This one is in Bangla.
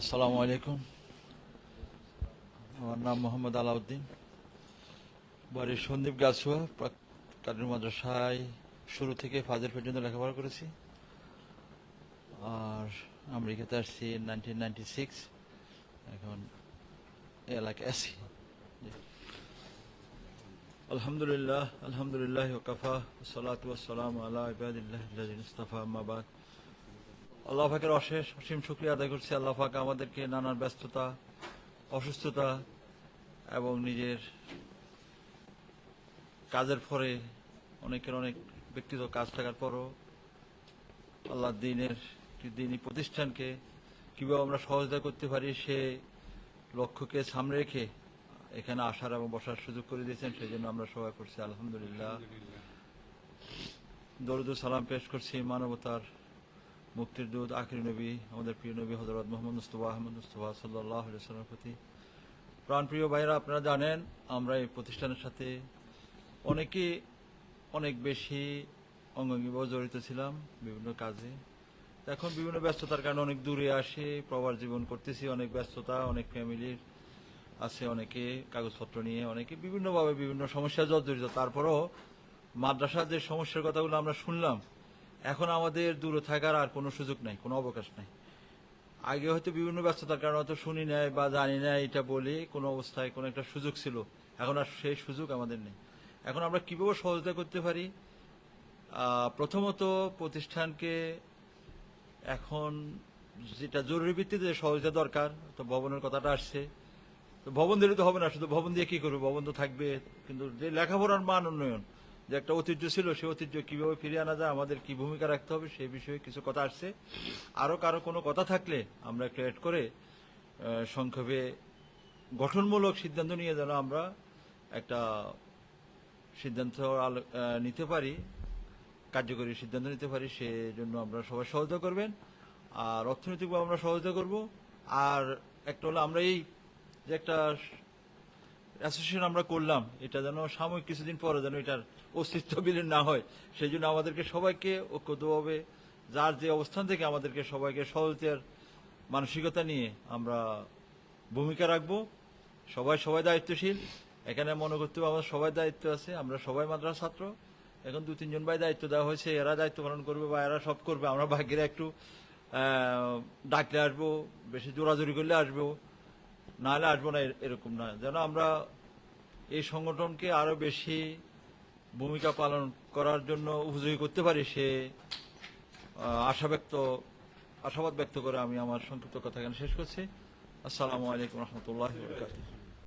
আসসালামু আলাইকুম। আমার নাম মোহাম্মদ আলাউদ্দিন। বাড়ি সন্দীপ গাছুয়া কাদের মাদ্রাসায় শুরু থেকে ফাজের পর্যন্ত লেখাপড়া করেছি। আর আমেরিকাতে আসছি নাইনটি সিক্স এখন এলাকায় জি। আলহামদুলিল্লাহ আলহামদুলিল্লাহ ওকাফা সালাতু ওয়াসসালামু আলা ইবাদিল্লাহ আল্লাযিনা ইসতাফা, আম্মা বাদ। আল্লাহ পাকের অশেষ অসীম শুক্রিয়া আদায় করছি। আল্লাহ আমাদেরকে নানান ব্যস্ততা, অসুস্থতা এবং নিজের কাজের ফলে অনেকের অনেক ব্যক্তিগত কাজ থাকার পরও আল্লাহ দিনের দিনই প্রতিষ্ঠানকে কীভাবে আমরা সহযোগিতা করতে পারি সে লক্ষ্যকে সামনে রেখে এখানে আসার এবং বসার সুযোগ করে দিয়েছেন সেই জন্য আমরা সবাই করছি। আলহামদুলিল্লাহ। দরুদ সালাম পেশ করছি মানবতার মুক্তির দূত, আখির নবী, আমাদের প্রিয় নবী হজরত মোহাম্মদ মুস্তফা আহমদ মুস্তফা সাল্লাহ সাল্লামের প্রতি। প্রাণপ্রিয় ভাইরা আপনারা জানেন, আমরা এই প্রতিষ্ঠানের সাথে অনেকে অনেক বেশি অঙ্গাঙ্গিভাবে জড়িত ছিলাম বিভিন্ন কাজে। এখন বিভিন্ন ব্যস্ততার কারণে অনেক দূরে আসে প্রবার জীবন করতেছি, অনেক ব্যস্ততা, অনেক ফ্যামিলির আছে, অনেকে কাগজপত্র নিয়ে, অনেকে বিভিন্নভাবে বিভিন্ন সমস্যা জর্জরিত। তারপরও মাদ্রাসার যে সমস্যার কথাগুলো আমরা শুনলাম এখন আমাদের দূরে থাকার আর কোনো সুযোগ নাই, কোনো অবকাশ নাই। আগে হয়তো বিভিন্ন ব্যস্ততার কারণে হয়তো শুনি নাই বা জানি না এটা বলে কোনো অবস্থায় কোনো একটা সুযোগ ছিল। এখন আর সেই সুযোগ আমাদের নেই। এখন আমরা কীভাবে সহযোগিতা করতে পারি? প্রথমত প্রতিষ্ঠানকে এখন যেটা জরুরি ভিত্তিতে সহযোগিতা দরকার, তো ভবনের কথাটা আসছে। তো ভবন দিলে তো হবে না, শুধু ভবন দিয়ে কি করবে? ভবন তো থাকবে, কিন্তু যে লেখাপড়ার মান উন্নয়ন যে একটা ঐতিহ্য ছিল, সেই ঐতিহ্য কীভাবে ফিরিয়ে আনা যায়, আমাদের কি ভূমিকা রাখতে হবে সেই বিষয়ে কিছু কথা আসছে। আরও কারও কোনো কথা থাকলে আমরা একটু অ্যাড করে সংক্ষেপে গঠনমূলক সিদ্ধান্ত নিয়ে যেন আমরা একটা সিদ্ধান্ত নিতে পারি, কার্যকরী সিদ্ধান্ত নিতে পারি, সেজন্য আমরা সবাই সহযোগিতা করবেন। আর অর্থনৈতিকভাবে আমরা সহযোগিতা করব। আর একটা হলো আমরা এই যে একটা অ্যাসোসিয়েশন আমরা করলাম, এটা যেন সাময়িক কিছুদিন পরে যেন এটার অস্তিত্ব বিলীন না হয়। সেই জন্য আমাদেরকে সবাইকে ঐক্যবদ্ধভাবে, যার যে অবস্থান থেকে আমাদেরকে সবাইকে সহযোগিতার মানসিকতা নিয়ে আমরা ভূমিকা রাখব। সবাই সবাই দায়িত্বশীল। এখানে মনে করতে আমার সবাই দায়িত্ব আছে, আমরা সবাই মাদ্রাস ছাত্র। এখন দু তিনজন ভাই দায়িত্ব দেওয়া হয়েছে, এরা দায়িত্ব পালন করবে বা এরা সব করবে, আমরা ভাগ্যেরা একটু ডাকলে আসব, বেশি জোরাজোরি করলে আসব। নাহলে আসব না এরকম না। যেন আমরা এই সংগঠনকে আরও বেশি ভূমিকা পালন করার জন্য উপযোগী করতে পারি, সে আশা ব্যক্ত, আশাবাদ ব্যক্ত করে আমি আমার সংক্ষিপ্ত কথা এখানে শেষ করছি। আসসালামু আলাইকুম রহমতুল্লাহ